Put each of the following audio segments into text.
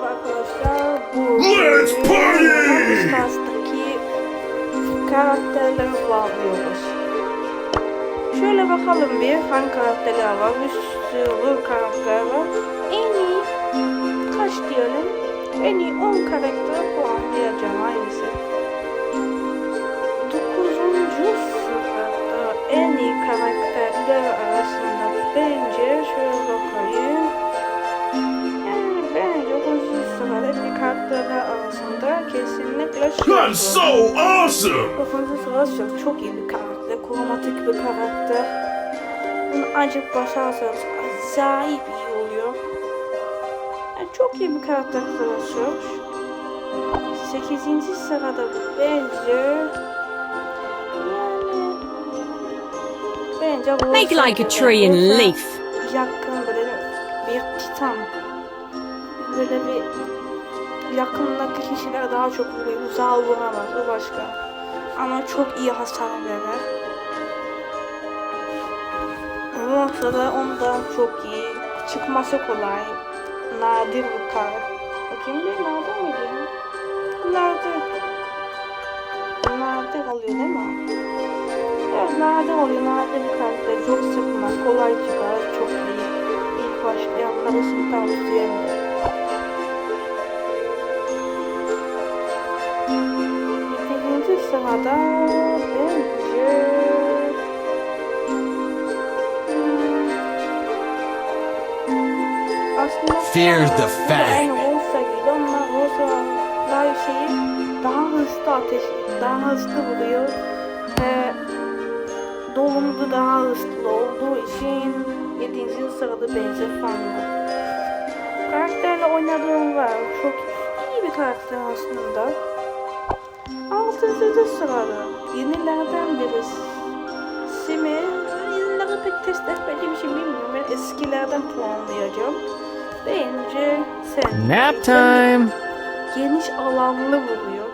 Merhaba arkadaşlar. Bu Let's party! Stars'taki karakterleri bağlıyoruz. Şöyle bakalım bir hangi karakterler var. Bir sürü karakter var. En iyi kaç diyelim? En iyi 10 karakter puanlayacağım hangisi? Kesinlikle I'm şu. so awesome! 9. sırada çok, çok iyi bir karakter. Kromatik bir karakter. Bunu acık başarsanız acayip iyi oluyor. Yani çok iyi bir karakter sırası. 8. sırada bence yani bence bu Make like a tree and leaf. yakın böyle bir titan böyle bir yakındaki kişiler daha çok vuruyor uzağa vuramaz o başka. Ama çok iyi hasar verir Yoksa da ondan çok iyi çıkması kolay. Nadir bir kar. Bakayım bir nadir miydi nadir. Nadir oluyor değil mi? Evet nadir oluyor nadir bir karakter çok sıkmaz kolay çıkar çok iyi. İlk başlayanlar için tavsiyem de. Birinci sırada bence aslında Fear the fang. Aynı olsa ama daha şeyi daha hızlı ateş daha hızlı vuruyor ve dolumdu daha hızlı olduğu için 7. sırada benzer fanlı. Karakterle oynadığım var. Çok iyi bir karakter aslında. 6. sırada yenilerden birisi. Simi yenileri pek test etmediğim için bilmiyorum. Ben eskilerden puanlayacağım. Bence sen. Nap time. Geniş alanlı vuruyor.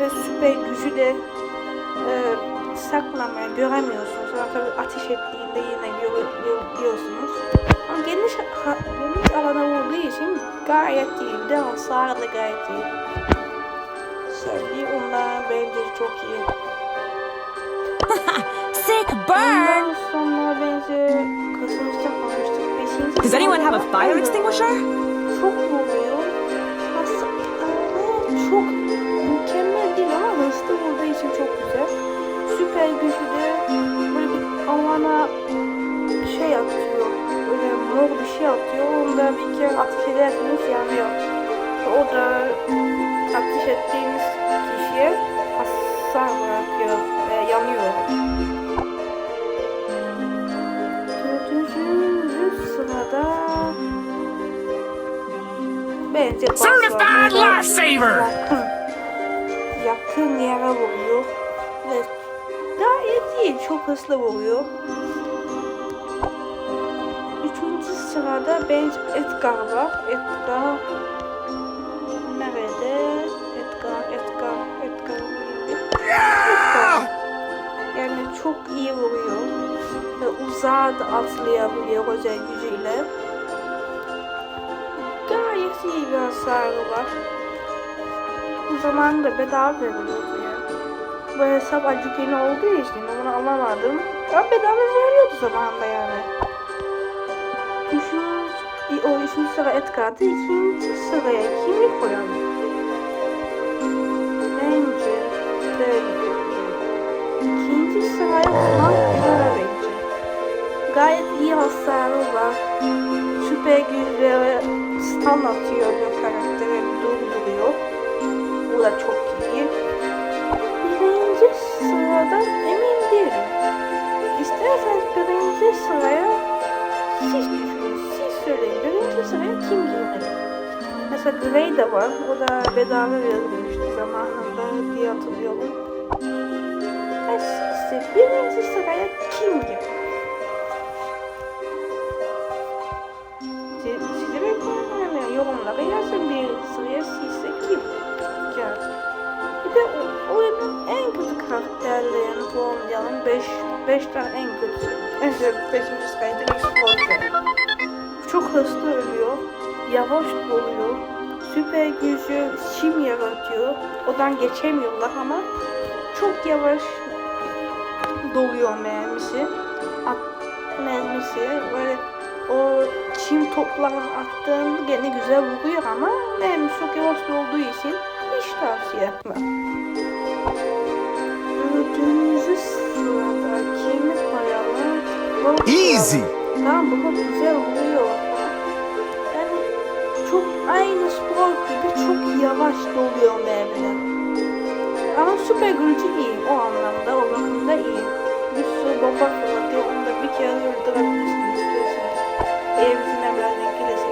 Ve süper gücü de e, saklamaya göremiyorsunuz. Sonra tabii ateş ettiğinde yine gör- görüyorsunuz. Ama geniş, ha, geniş alana vurduğu için gayet iyi. Bir de hasarı da gayet iyi. Sevdiği ondan bence çok iyi. Sick burn. Ondan sonra bence kısımızda kalmıştık. Beşinci Does anyone have a fire extinguisher? Çok vuruyor. Aslında çok mükemmel değil ama hızlı vurduğu için çok güzel. Süper gücü de böyle bir alana şey atıyor. Böyle mor bir şey atıyor. Onu da bir kere ateş ederseniz yanıyor. O da ateş ettiğiniz kişiye hasar bırakıyor ve yanıyor. Dördüncü sırada bence Certified lifesaver! Yakın, yakın yere vuruyor ve gayet iyi, çok hızlı vuruyor. Üçüncü sırada bence Edgar var. Edgar çok iyi vuruyor ve uzağa da atlayabiliyor özel gücüyle. Gayet iyi bir hasarı var. O zaman da bedava veriyordu ya. Bu hesap acık yeni olduğu için onu alamadım. Ya bedava veriyordu zamanında yani. Üçüncü, o üçüncü sıra Edgar'da ikinci sıraya kimi koyalım? İkinci sıraya Frank Miller bence. Gayet iyi hasarı var. Süper güçlere stun atıyor bir karaktere durduruyor. Bu da çok iyi. Birinci sıradan emin değilim. İsterseniz birinci sıraya siz düşünün, siz söyleyin. Birinci sıraya kim girmeli? Mesela Grey de var. O da bedava verilmişti zamanında diye hatırlıyorum. Ve sizce birinci sıraya kim? Siz- Size bekliyorum. Yorumlara yazın bir sıraya sizce kim? Yani. Bir de oyunun en kötü karakterlerini puanlayalım. 5 5 tane en kötü. En kötü 5. sırayı direkt Sprout. Çok hızlı ölüyor. Yavaş doluyor. süper gücü sim yaratıyor. Odan geçemiyorlar ama çok yavaş doluyor mermisi. At, mermisi böyle o çim toplarını attığında gene güzel vuruyor ama mermisi çok yavaş olduğu için hiç tavsiye etmem. Dördüncü sırada kimi koyalım? Bob Easy. Tamam bu güzel oluyor. Yani çok aynı spor gibi çok yavaş doluyor mermiler. Ama süper gücü iyi o anlamda, o bakımda iyi. Bomba fırlatıyor, onu da bir kere öldürebilirsiniz istiyorsanız. Eğer bizim evlerden gelirse.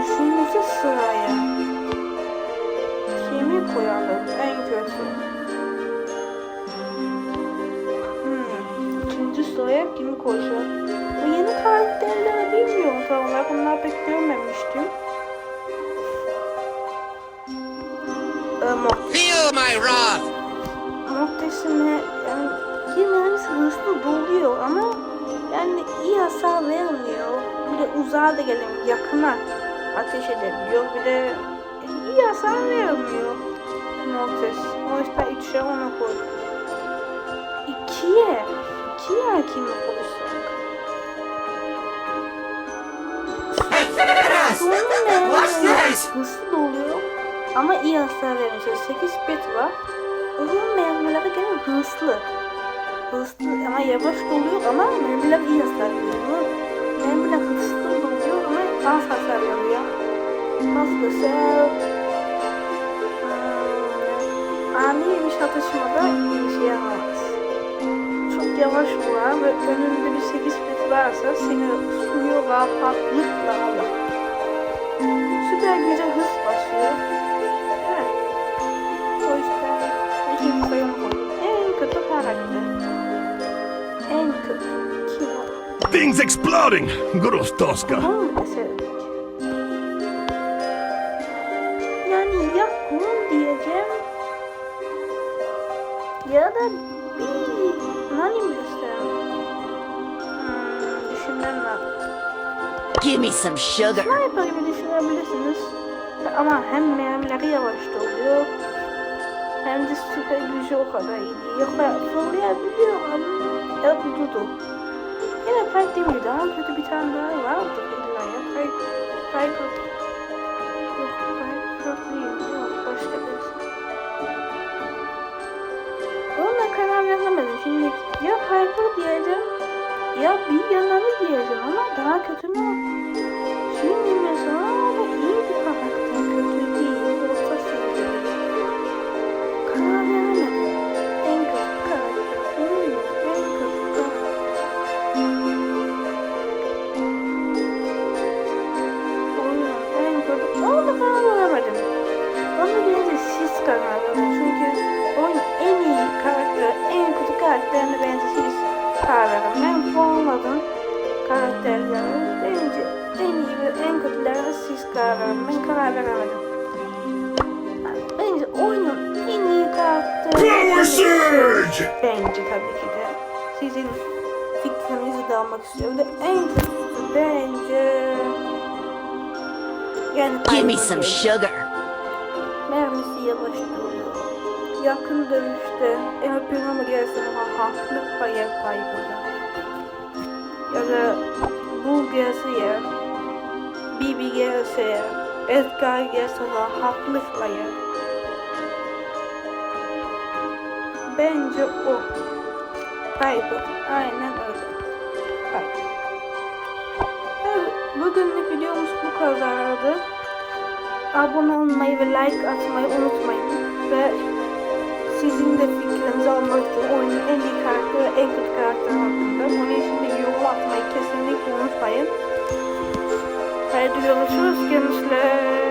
Üçüncü sıraya kimi koyalım en kötü? Hmm. Üçüncü sıraya kimi koyacağım? Bu yeni karakterleri bilmiyorum tam olarak. Bunlar pek görmemiştim. Mortis. Feel my wrath! Mortis'ine yani yine hepsi hızlı doluyor ama yani iyi hasar vermiyor. Bir de uzağa da gelemiyor. Yakına ateş edebiliyor. Bir de iyi hasar vermiyor Mortis. O yüzden üçe ona koy. İkiye. İkiye kimi koysak? What's this? Hızlı doluyor ama iyi hasar veriyor. 8 bit var. Uzun mermileri gene hızlı. Hızlı ama yavaş doluyor ama mermiler iyi hasar veriyor. Mermiler hızlı doluyor ama az hasar veriyor. Nasıl desem... Ani bir çatışmada işe yaramaz. Çok yavaş vuran ve önünde bir 8 bit varsa seni suyu rahatlıkla alır. Süper güce hız basıyor. Things exploding. Gross Tosca. Deseydik? Yani ya Gun diyeceğim ya da bir Nani mi desem? Hmm, düşünmem lazım. Give me some sugar. Sniper gibi düşünebilirsiniz. Ama hem mermileri yavaş doluyor hem de süper gücü o kadar iyi değil. Yok fırlayabiliyor ama ya dudu. Yine Pipe değil mi? Daha kötü bir tane daha vardı illa ya. Pipe, Piper. Yok Piper değil. Yok başka birisi. Ona karar veremedim. Şimdi ya Piper diyeceğim ya bir yanarı diyeceğim ama daha kötü ne Şimdi siz karar verin. Ben puanladım karakterleri. Bence en iyi ve en kötülerini siz karar verin. Ben karar veremedim. Bence oyunun en iyi karakteri... Power surge! Bence tabii ki de. Sizin fikrinizi de almak istiyorum. Ve en kötüsü bence... Yani Give me some sugar. Mermisi yavaş duruyor. Yakın dövüşte Emperor mu gelse ha haklı payı kaybeder. Ya da bu gelse Bibi gelse Edgar gelse ha haklı payı. Bence o. Piper. Aynen öyle. Piper. Evet, bugünlük videomuz bu kadardı. Abone olmayı ve like atmayı unutmayın. Ve sizin de fikrinizi almak için oyunun en iyi karakteri en kötü karakteri hakkında. Bunun için de yorum atmayı kesinlikle unutmayın. Haydi görüşürüz gençler.